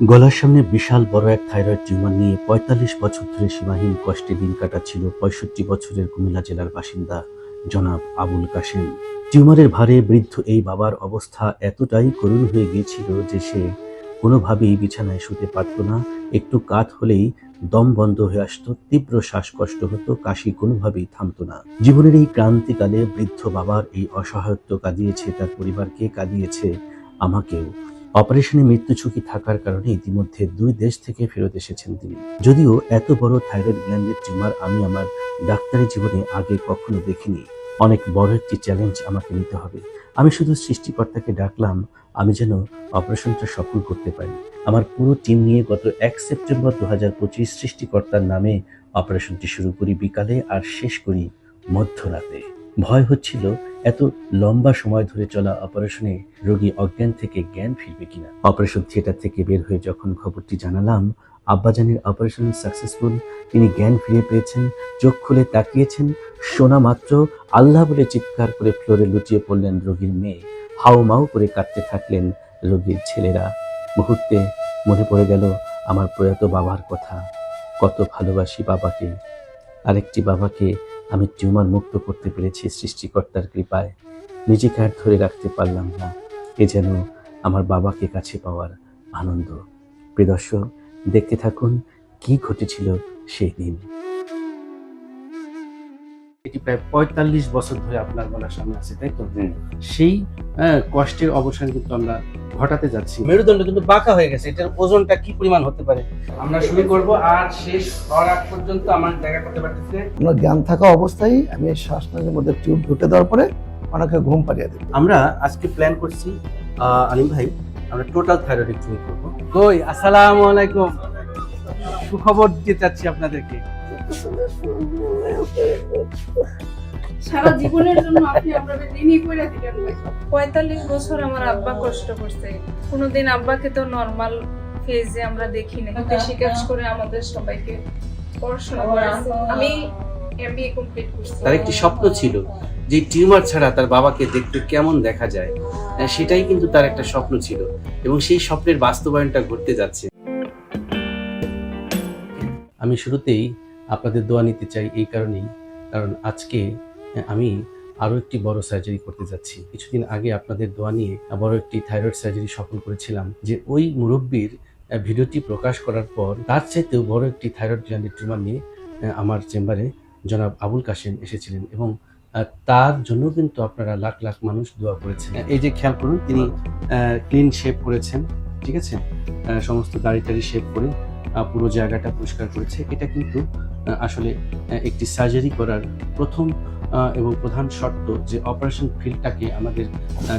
গলার সামনে বিশাল বড় এক থাইরয়েড টিউমার নিয়ে পঁয়তাল্লিশ বছর ধরে সীমাহীন কষ্টে দিন কাটাচ্ছিল পঁয়ষট্টি বছরের কুমিল্লা জেলার বাসিন্দা জনাব আবুল কাশেম। টিউমারের ভারে বৃদ্ধ এই বাবার অবস্থা এতটাই করুণ হয়ে গিয়েছিল যে সে কোনোভাবেই বিছানায় শুতে পারত না। একটু কাত হলেই দম বন্ধ হয়ে আসতো, তীব্র শ্বাসকষ্ট হতো, কাশি কোনোভাবেই থামতো না। জীবনের এই ক্রান্তিকালে বৃদ্ধ বাবার এই অসহায়ত্ব কাঁদিয়েছে, তার পরিবারকে কাঁদিয়েছে আমাকেও। অপারেশনে মৃত্যু ঝুঁকি থাকার কারণে ইতিমধ্যে দুই দেশ থেকে ফেরত এসেছেন তিনি। যদিও এত বড় থাইরয়েড গ্ল্যান্ডের টিউমার আমি আমার ডাক্তারি জীবনে আগে কখনো দেখিনি। অনেক বড় একটি চ্যালেঞ্জ আমাকে নিতে হবে। আমি শুধু সৃষ্টিকর্তাকে ডাকলাম, আমি যেন অপারেশনটা সফল করতে পারি। আমার পুরো টিম নিয়ে গত এক সেপ্টেম্বর দু হাজার পঁচিশ সৃষ্টিকর্তার নামে অপারেশনটি শুরু করি বিকালে আর শেষ করি মধ্যরাতে। ভয় হচ্ছিল এত লম্বা সময় ধরে চলা অপারেশনে রোগী অজ্ঞান থেকে জ্ঞান ফিরবে কিনা? অপারেশন থিয়েটার থেকে বের হয়ে যখন খবরটি জানালাম, আব্বাজানের অপারেশন সাকসেসফুল, তিনি জ্ঞান ফিরে পেয়েছেন, চোখ খুলে তাকিয়েছেন, শোনা মাত্র আল্লাহ বলে চিৎকার করে ফ্লোরে লুটিয়ে পড়লেন রোগীর মেয়ে। হাউ মাউ করে কাঁদতে থাকলেন রোগীর ছেলেরা। মুহূর্তে মনে পড়ে গেল আমার প্রয়াত বাবার কথা। কত ভালোবাসি বাবাকে। আরেকটি বাবাকে আমি টিউমার মুক্ত করতে পেরেছি সৃষ্টিকর্তার কৃপায়। নিজেকে আর ধরে রাখতে পারলাম না। এ যেন আমার বাবাকে কাছে পাওয়ার আনন্দ। প্রিয় দর্শক, দেখতে থাকুন কি ঘটেছিল সেই দিন। এটি প্রায় পঁয়তাল্লিশ বছর ধরে আপনার গলার সামনে আছে তাই তো? সেই কষ্টের অবসান কিন্তু আমরা ঘটাতে যাচ্ছি। মেরুদণ্ড কিন্তু বাঁকা হয়ে গেছে এটার ওজনটা কি পরিমাণ হতে পারে? আমরা শুরু করব আর শেষ হওয়ার আগ পর্যন্ত আমার জায়গা করতে পারতেছে। আমরা জ্ঞান থাকা অবস্থায় আমি শ্বাসনালীর মধ্যে টিউব ঢুকে দেওয়ার পরে অনেকে ঘুম পাড়িয়ে দিই আমরা আজকে প্ল্যান করছি আহ, আলিম ভাই আমরা টোটাল থাইরয়েডেক্টমি করব। কই আসসালামু আলাইকুম। সুখবর দিতে চাচ্ছি আপনাদেরকে। সারা জীবনের জন্য আপনি ঋণী করে দিলেন পঁয়তাল্লিশ বছর আমার আব্বা কষ্ট করছে। কোনোদিন আব্বাকে তো নর্মাল ফেজে আমরা দেখি না কৃষি কাজ করে আমাদের সবাইকে পড়াশোনা করাছে আমি এমবিএ কমপ্লিট করছি। তার একটি স্বপ্ন ছিল যে টিউমার ছাড়া তার বাবাকে দেখতে কেমন দেখা যায়। সেটাই কিন্তু তার একটা স্বপ্ন ছিল এবং সেই স্বপ্নের বাস্তবায়নটা ঘটতে যাচ্ছে। আমি শুরুতেই আপনাদের দোয়া নিতে চাই এই কারণেই। কারণ আজকে আমি আরও একটি বড় সার্জারি করতে যাচ্ছি। কিছুদিন আগে আপনাদের দোয়া নিয়ে বড় একটি থাইরয়েড সার্জারি সফল করেছিলাম। যে ওই মুরব্বীর ভিডিওটি প্রকাশ করার পর তার চাইতেও বড় একটি থাইরয়েড গ্ল্যান্ডের টিউমার নিয়ে আমার চেম্বারে জনাব আবুল কাশেম এসেছিলেন এবং তার জন্য কিন্তু আপনারা লাখ লাখ মানুষ দোয়া করেছেন। এই যে খেয়াল করুন, তিনি ক্লিন শেপ করেছেন ঠিক আছে? সমস্ত দাড়ি টাড়ি শেপ করে পুরো জায়গাটা পরিষ্কার করেছে। এটা কিন্তু আসলে একটি সার্জারি করার প্রথম এবং প্রধান শর্ত যে অপারেশন ফিল্ডটাকে আমাদের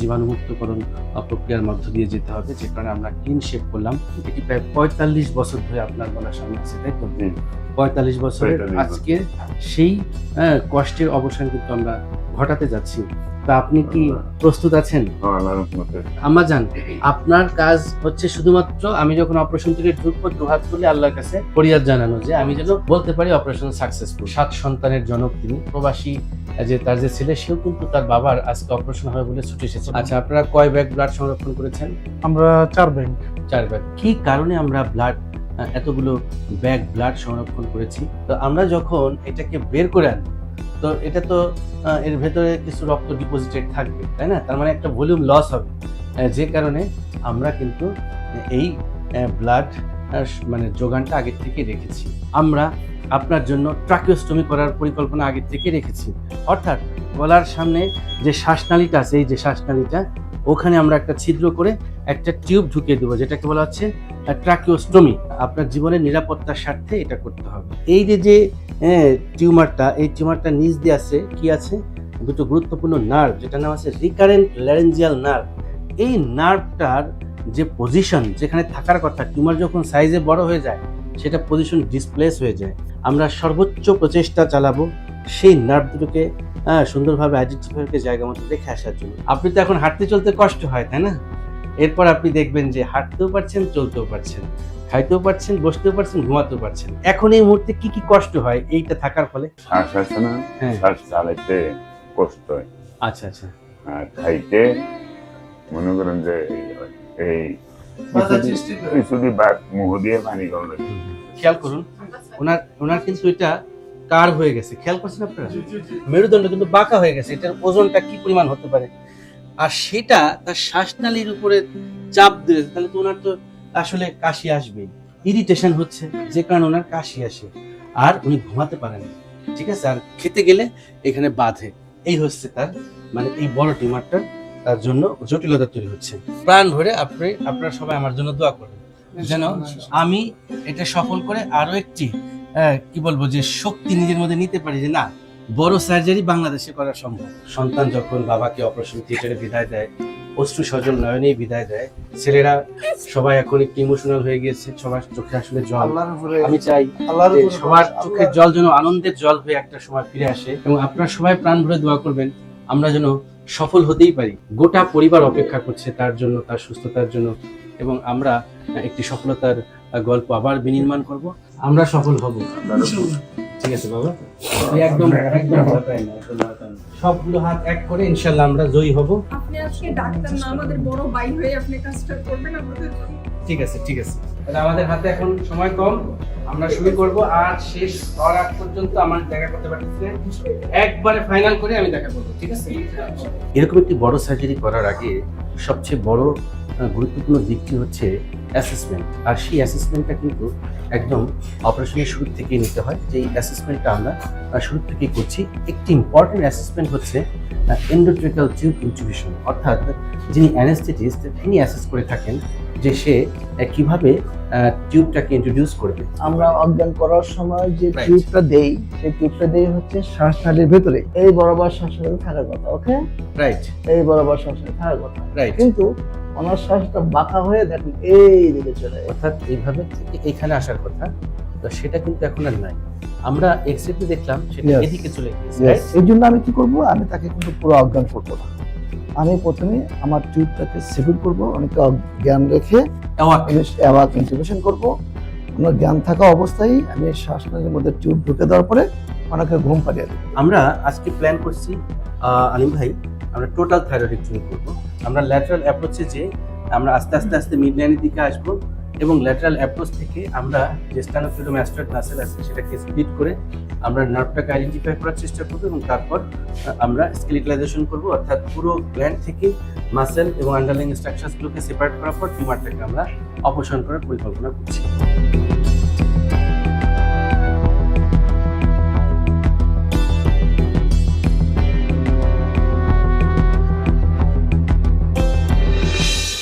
জীবাণুমুক্তকরণ প্রক্রিয়ার মধ্য দিয়ে যেতে হবে যে কারণে আমরা ক্লিন শেপ করলাম। এটি প্রায় পঁয়তাল্লিশ বছর ধরে আপনার গলার সামনে আছে তাই তো? পঁয়তাল্লিশ বছরের 45 বছর। আজকে সেই কষ্টের অবসান কিন্তু আমরা ঘটাতে যাচ্ছি। তা আপনি কি প্রস্তুত আছেন? আম্মাজান আপনার কাজ হচ্ছে শুধুমাত্র আমি যখন অপারেশন থেকে ঢুকবো দুহাত তুলে আল্লাহর কাছে ফরিয়াদ জানানো যে আমি যেন বলতে পারি অপারেশন সাকসেসফুল সাত সন্তানের জনক তিনি প্রবাসী যে তার যে ছেলে সেও কিন্তু তার বাবার আজকে অপারেশন হবে বলে ছুটে এসেছে। আচ্ছা আপনারা কয় ব্যাগ ব্লাড সংরক্ষণ করেছেন? আমরা চার ব্যাংক চার ব্যাগ। কি কারণে আমরা ব্লাড এতগুলো ব্যাগ ব্লাড সংরক্ষণ করেছি? তো আমরা যখন এটাকে বের করে আনি তো এটা তো এর ভেতরে কিছু রক্ত ডিপোজিটেড থাকবে, তাই না? তার মানে একটা ভলিউম লস হবে। যে কারণে আমরা কিন্তু এই ব্লাড মানে যোগানটা আগের থেকে রেখেছি। আমরা আপনার জন্য ট্রাকিওস্টমি করার পরিকল্পনা আগের থেকে রেখেছি। অর্থাৎ গলার সামনে যে শ্বাসনালীটা আছে, এই যে শ্বাসনালীটা ওখানে আমরা একটা ছিদ্র করে একটা টিউব ঢুকিয়ে দেবো, যেটাকে বলা হচ্ছে ট্রাকিওস্টমি আপনার জীবনের নিরাপত্তার স্বার্থে এটা করতে হবে। এই যে যে টিউমারটা, এই টিউমারটা নিচ দিয়ে আছে, কি আছে? দুটো গুরুত্বপূর্ণ নার্ভ যেটা নাম আছে রিকারেন্ট ল্যারেঞ্জিয়াল নার্ভ এই নার্ভটার যে পজিশন যেখানে থাকার কথা, টিউমার যখন সাইজে বড় হয়ে যায়, সেটা পজিশন ডিসপ্লেস হয়ে যায়। আমরা সর্বোচ্চ প্রচেষ্টা চালাবো, সেই নার্ভ দুটোকে আহ, সুন্দরভাবে আইডেন্টিফাই করে জায়গা মতো রেখে আসার জন্য। আপনি তো এখন হাঁটতে চলতে কষ্ট হয় তাই না? এরপর আপনি দেখবেন যে হাঁটতেও পারছেন চলতেও পারছেন। খাইতেও পারছেন বসতেও পারছেন ঘুমাতেও পারছেন। এখন এই মুহূর্তে কি কি কষ্ট হয় এইটা থাকার ফলে? শ্বাস আছে না? হ্যাঁ। শ্বাস চালাইতে কষ্ট হয়। আচ্ছা আচ্ছা। আর খাইতে মনে করেন যে এই হয়। এই কিছুদিন বাদ মুহ দিয়ে পানি খেয়াল করুন ওনার ওনার কিন্তু এটা কার হয়ে গেছে? খেয়াল করছেন আপনারা? মেরুদণ্ড কিন্তু বাঁকা হয়ে গেছে এটার ওজনটা কি পরিমাণ হতে পারে? আর সেটা তার শ্বাসনালীর উপরে চাপ দিয়েছে তাহলে তো ওনার তো আসলে কাশি আসবেই। ইরিটেশন হচ্ছে যে কারণে ওনার কাশি আসে আর উনি ঘুমাতে পারেন ঠিক আছে? আর খেতে গেলে এখানে বাঁধে। এই হচ্ছে তার মানে এই বড় টিউমারটার তার জন্য জটিলতা তৈরি হচ্ছে। প্রাণ ভরে আপনি আপনারা সবাই আমার জন্য দোয়া করবেন যেন আমি এটা সফল করে আরও একটি কি বলব যে শক্তি নিজের মধ্যে নিতে পারি যে না বড় সার্জারি বাংলাদেশে করা সম্ভব। সন্তান যখন বাবাকে অপারেশন থিয়েটারে বিদায় দেয় অশ্রু সজল নয়নেই বিদায় দেয় ছেলেরা সবাই এখন একটু ইমোশনাল হয়ে গিয়েছে সবার চোখে আসলে জল। আমি চাই সবার। চোখের জল যেন আনন্দের জল হয়ে একটা সময় ফিরে আসে এবং আপনারা সবাই প্রাণ ভরে দোয়া করবেন আমরা যেন সফল হতেই পারি। গোটা পরিবার অপেক্ষা করছে তার জন্য তার সুস্থতার জন্য এবং আমরা একটি সফলতার গল্প আবার বিনির্মাণ করব। আমরা সফল হব। ঠিক আছে বাবা? একদম। সবগুলো হাত এক করে ইনশাল্লাহ আমরা জয়ী হব। আপনি আজকে ডাক্তার না আমাদের বড় ভাই হয়ে আপনি কাজটা করবেন আমাদের ঠিক আছে ঠিক আছে। তাহলে আমাদের হাতে এখন সময় কম। আমরা শুরু করব। আর শেষ হওয়ার আগ পর্যন্ত আমার দেখা করতে পারতেছে। একবারে ফাইনাল করে আমি দেখা করব ঠিক আছে? এরকম একটি বড় সার্জারি করার আগে সবচেয়ে বড় গুরুত্বপূর্ণ দিকটি হচ্ছে অ্যাসেসমেন্ট আর সেই অ্যাসেসমেন্টটা কিন্তু একদম অপারেশনের শুরু থেকে নিতে হয়। যেই অ্যাসেসমেন্টটা আমরা শুরু থেকেই করছি। একটি ইম্পর্টেন্ট অ্যাসেসমেন্ট হচ্ছে এন্ডোট্রিক্যাল টিউব ইনটিউবিশন অর্থাৎ যিনি অ্যানেস্থেটিস্ট তিনি অ্যাসেস করে থাকেন যে সে কীভাবে টিউবটাকে ইন্ট্রোডিউস করবে। আমরা অজ্ঞান করার সময় যে. টিউবটা দেই সেই টিউবটা দেই হচ্ছে শ্বাসনালীর ভেতরে। এই বরাবর শ্বাসনালী থাকার কথা ওকে? রাইট এই বরাবর শ্বাসনালী থাকার কথা। রাইট কিন্তু ওনার শ্বাসটা বাঁকা হয়ে দেখেন এই দিকে চলে। অর্থাৎ এইভাবে এখানে আসার কথা তো সেটা কিন্তু এখন আর নাই। আমরা এক্সরেতে দেখলাম সেটা এদিকে চলে গিয়েছে? এই জন্য আমি কি করব? আমি তাকে কিন্তু পুরো অজ্ঞান করব না। আমি প্রথমে আমার টিউবটাকে সেভিল করব অনেকে জ্ঞান রেখে অবাক। কন্ট্রিবিউশন করব। আমার জ্ঞান থাকা অবস্থায় আমি শ্বাসনালীর মধ্যে টিউব ঢুকে দেওয়ার পরে অনেকে ঘুম পাড়িয়ে দেবো। আমরা আজকে প্ল্যান করছি আলিম ভাই আমরা টোটাল থাইরয়েডেক্টমি করব। আমরা ল্যাটারাল অ্যাপ্রোচে যে আমরা আস্তে আস্তে আস্তে মিড লাইনের দিকে আসব। এবং ল্যাটারাল অ্যাপ্রোচ থেকে আমরা যে স্টানোফিলোম অ্যাস্ট্রয়েড মাসেল আছে, সেটাকে স্প্লিট করে আমরা নার্ভটাকে আইডেন্টিফাই করার চেষ্টা করব এবং তারপর আমরা স্কেলিটালাইজেশন করব। অর্থাৎ পুরো গ্ল্যান্ড থেকে মাসেল এবং আন্ডারলাইন স্ট্রাকচারসগুলোকে সেপারেট করার পর টিউমারটাকে আমরা অপসারণ করার পরিকল্পনা করছি।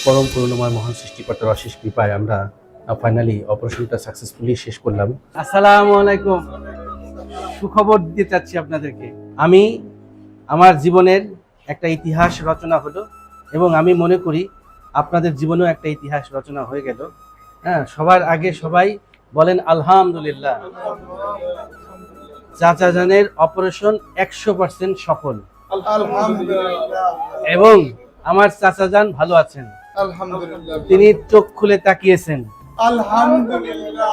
পরম করুণাময় মহান সৃষ্টিকর্তার অশেষ কৃপায় আমরা ফাইনালি অপারেশনটা সাকসেসফুলি শেষ করলাম। আসসালামু আলাইকুম। সুখবর দিতে চাচ্ছি আপনাদেরকে। আমি আমার জীবনের একটা ইতিহাস রচনা হলো এবং আমি মনে করি আপনাদের জীবনেও একটা ইতিহাস রচনা হয়ে গেল। হ্যাঁ সবার আগে সবাই বলেন আলহামদুলিল্লাহ। চাচা জানের অপারেশন একশো পার্সেন্ট সফল। এবং আমার চাচা যান ভালো আছেন। আলহামদুলিল্লাহ। তিনি চোখ খুলে তাকিয়েছেন। আলহামদুলিল্লাহ।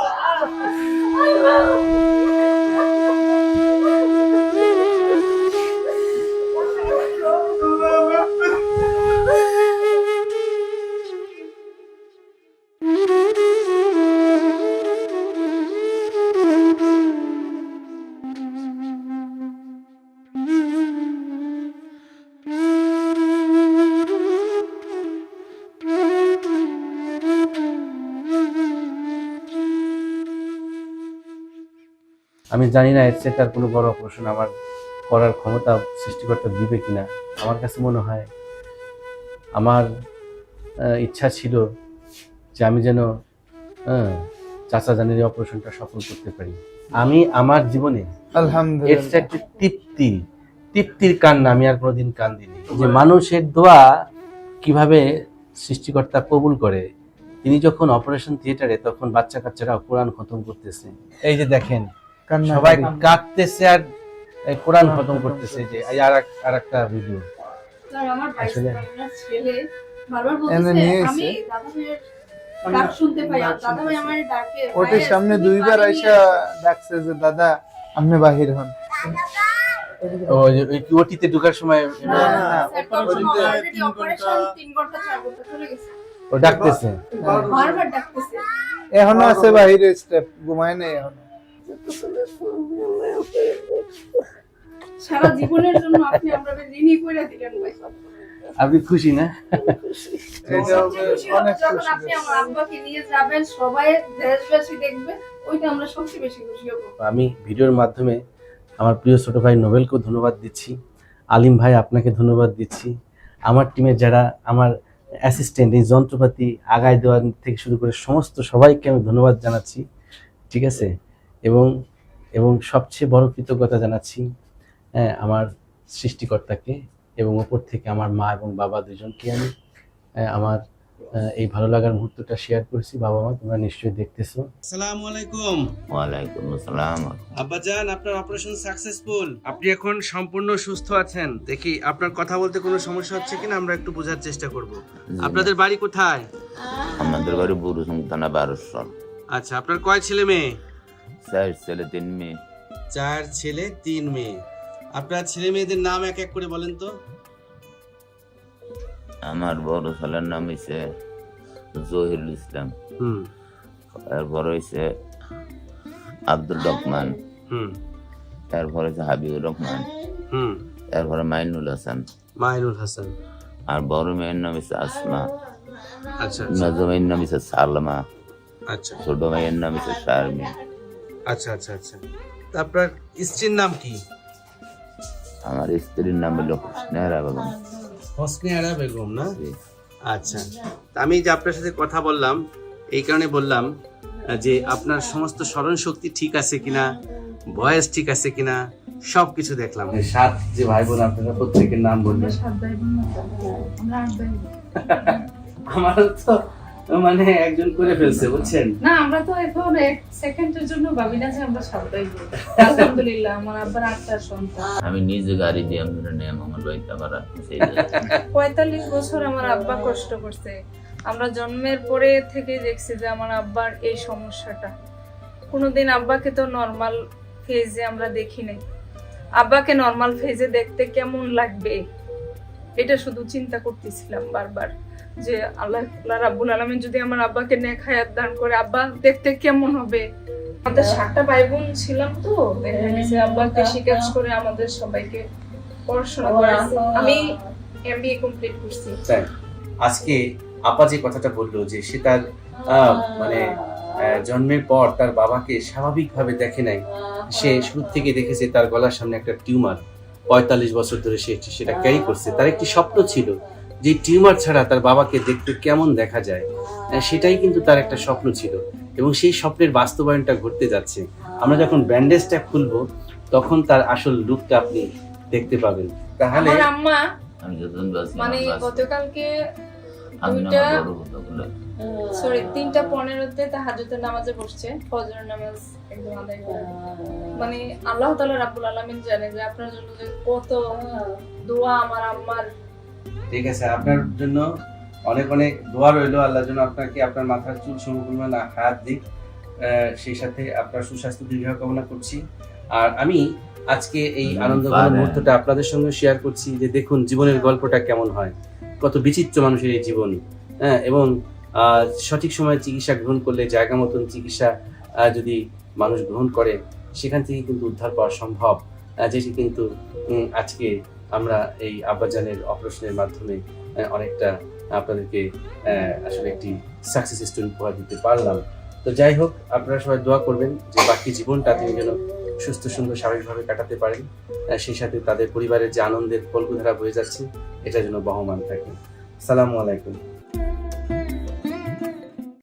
আমি জানি না এর চেয়ে তার কোনো বড় অপারেশন আমার করার ক্ষমতা সৃষ্টিকর্তা দিবে কিনা। আমার কাছে মনে হয় আমার ইচ্ছা ছিল যে আমি যেন চাচা জানের অপারেশনটা সফল করতে পারি। আমি আমার জীবনে এর আলহামদুলিল্লাহ একটি তৃপ্তি তৃপ্তির কান্না আমি আর কোনোদিন কান কান্দিনি যে মানুষের দোয়া কীভাবে সৃষ্টিকর্তা কবুল করে তিনি যখন অপারেশন থিয়েটারে তখন বাচ্চা কাচ্চারা কোরআন খতম করতেছে। এই যে দেখেন সবাই। কাঁদতেছে আর এই কোরআন খতম করতেছে যে এই আর এক- আর একটা ভিডিও স্যার আসলে- ছেলে বারবার বলতেছে আমি দাদা ভাইয়ের ডাক শুনতে পাই দাদা ভাই আমার ডাকে ওটির সামনে তুমি দুইবার বাড়ি আইসা ডাকছে যে দাদা আপনি বাহির হন। ও ওটিতে ঢোকার সময় ও ডাকতেছে। বারবার ডাকতেছে। এখনও আছে বাহিরে স্টেপ ঘুমায় নাই এখনও। সারা জীবনের জন্য আপনি আমরা ঋণী করে দিলেন ভাই। আপনি খুশি না? এটা হবে সবচেয়ে খুশি হব অনেক যখন আপনি আমার আব্বাকে নিয়ে যাবেন সবাই দেশবাসী দেখবে ওইটা আমরা সবচেয়ে বেশি খুশি হব। আমি ভিডিওর মাধ্যমে আমার প্রিয় ছোট ভাই নোবেলকেও ধন্যবাদ দিচ্ছি। আলিম ভাই আপনাকে ধন্যবাদ দিচ্ছি। আমার টিমের যারা আমার অ্যাসিস্ট্যান্ট এই যন্ত্রপাতি আগায় দেওয়ার থেকে শুরু করে সমস্ত সবাইকে আমি ধন্যবাদ জানাচ্ছি। ঠিক আছে? এবং এবং সবচেয়ে বড় কৃতজ্ঞতা জানাচ্ছি হ্যাঁ, আমার সৃষ্টিকর্তাকে এবং ওপর থেকে আমার মা এবং বাবা দুজনকে আমি হ্যাঁ, আমার এই ভালো লাগার মুহূর্তটা শেয়ার করেছি বাবা মা তোমরা নিশ্চয়ই দেখতেছো। আসসালামু আলাইকুম। ওয়ালাইকুম আসসালাম। আব্বাজান আপনার অপারেশন সাকসেসফুল আপনি এখন সম্পূর্ণ সুস্থ আছেন? দেখি আপনার কথা বলতে কোনো সমস্যা হচ্ছে কিনা? আমরা একটু বোঝার চেষ্টা করব। আপনাদের বাড়ি কোথায়? আমাদের বাড়ি বুরুসুং থানা বারোশন আচ্ছা আপনার কয় ছেলে মেয়ে? চার ছেলে তিন মেয়ে। চার ছেলে তিন মেয়ে। আপনার ছেলে মেয়েদের নাম এক এক করে বলেন তো। আমার বড় ছেলের নাম হয়েছে জহিরুল ইসলাম। হুম। এরপর হয়েছে আব্দুল রহমান। হুম। এরপর হয়েছে হাবিবুর রহমান। হুম। এরপরে মাইনুল হাসান। মাইনুল হাসান। আর বড় মেয়ের নাম হয়েছে আসমা। আচ্ছা আচ্ছা। মেজো মেয়ের নাম হয়েছে সালমা। আচ্ছা। ছোট মেয়ের নাম হয়েছে শারমি আচ্ছা আচ্ছা আচ্ছা। তা আপনার স্ত্রীর নাম কি? আমার স্ত্রীর নাম হলো হুসনেরা বেগম। হসনে বেগম না। আচ্ছা। তা আমি যে আপনার সাথে কথা বললাম এই কারণে বললাম যে আপনার সমস্ত স্মরণ শক্তি ঠিক আছে কিনা ভয়েস ঠিক আছে কিনা সব কিছু দেখলাম সাত যে ভাই বোন আপনারা প্রত্যেকের নাম বলবেন। সাত ভাই বোন আমরা আট ভাই বোন। আমার তো মানে একজন করে ফেলছে বুঝছেন? না আমরা তো এখন এক সেকেন্ডের জন্য ভাবি না যে আমরা বোন। আলহামদুলিল্লাহ আমার আব্বার আটটা সন্তান। আমি নিজে গাড়ি দিয়ে আমরা নেম আমার বাড়িতে আবার পঁয়তাল্লিশ বছর আমার আব্বা কষ্ট করছে। আমরা জন্মের পরে থেকে দেখছি যে আমার আব্বার এই সমস্যাটা। কোনোদিন আব্বাকে তো নর্মাল ফেজে আমরা দেখি নাই। আব্বাকে নর্মাল ফেজে দেখতে কেমন লাগবে? এটা শুধু চিন্তা করতেছিলাম বারবার। যে আল্লাহ আল্লাহ রাব্বুল আলমিন যদি আমার আব্বাকে নেক হায়াত দান করে আব্বা দেখতে কেমন হবে? আমাদের সাতটা ভাই বোন ছিলাম তো দেখা গেছে আব্বা কৃষি কাজ করে আমাদের সবাইকে পড়াশোনা করাইছে। আমি এমবিএ কমপ্লিট করছি। আজকে আপা যে কথাটা বলল যে সে তার আহ, মানে আহ, জন্মের পর তার বাবাকে স্বাভাবিকভাবে দেখে নাই। সে শুরু থেকে দেখেছে তার গলার সামনে একটা টিউমার। পঁয়তাল্লিশ বছর ধরে সে সেটা ক্যারি করছে। তার একটি স্বপ্ন ছিল যে টিউমার ছাড়া তার বাবাকে দেখতে কেমন দেখা যায় সেটাই কিন্তু তার একটা স্বপ্ন ছিল। এবং সেই স্বপ্নের বাস্তবায়নটা ঘটতে যাচ্ছে। আমরা যখন ব্যান্ডেজটা খুলবো তখন তার আসল লুকটা আপনি দেখতে পাবেন। তাহলে আম্মা মানে গতকালকে দুইটা সরি তিনটা পনেরোতে তাহাজুতের নামাজে বসছে ফজর নামাজ একদম আদায় করে। মানে আল্লাহ তাআলা রাব্বুল আলামিন জানে যে আপনার জন্য যে কত দোয়া আমার আম্মার ঠিক আছে আপনার জন্য অনেক অনেক দোয়া রইল আল্লাহর জন্য আপনাকে আপনার মাথার চুল সমপরিমাণ হাত দিক সেই সাথে আপনার সুস্বাস্থ্য দীর্ঘ কামনা করছি। আর আমি আজকে এই আনন্দঘন মুহূর্তটা আপনাদের সঙ্গে শেয়ার করছি যে দেখুন জীবনের গল্পটা কেমন হয় কত বিচিত্র মানুষের এই জীবন হ্যাঁ এবং আহ, সঠিক সময়ে চিকিৎসা গ্রহণ করলে জায়গা মতন চিকিৎসা আহ, যদি মানুষ গ্রহণ করে সেখান থেকে কিন্তু উদ্ধার পাওয়া সম্ভব যেটি কিন্তু আজকে আমরা এই আব্বাজানের অপারেশনের মাধ্যমে অনেকটা আপনাদেরকে আসলে একটি সাকসেস স্টোরি উপহার দিতে পারলাম। তো যাই হোক, আপনারা সবাই দোয়া করবেন যে বাকি জীবনটা তিনি যেন সুস্থ, সুন্দর, স্বাভাবিকভাবে কাটাতে পারেন। সেই সাথে তাদের পরিবারের যে আনন্দের কল্পধারা বয়ে যাচ্ছে, এটা যেন বহমান থাকে। সালামু আলাইকুম।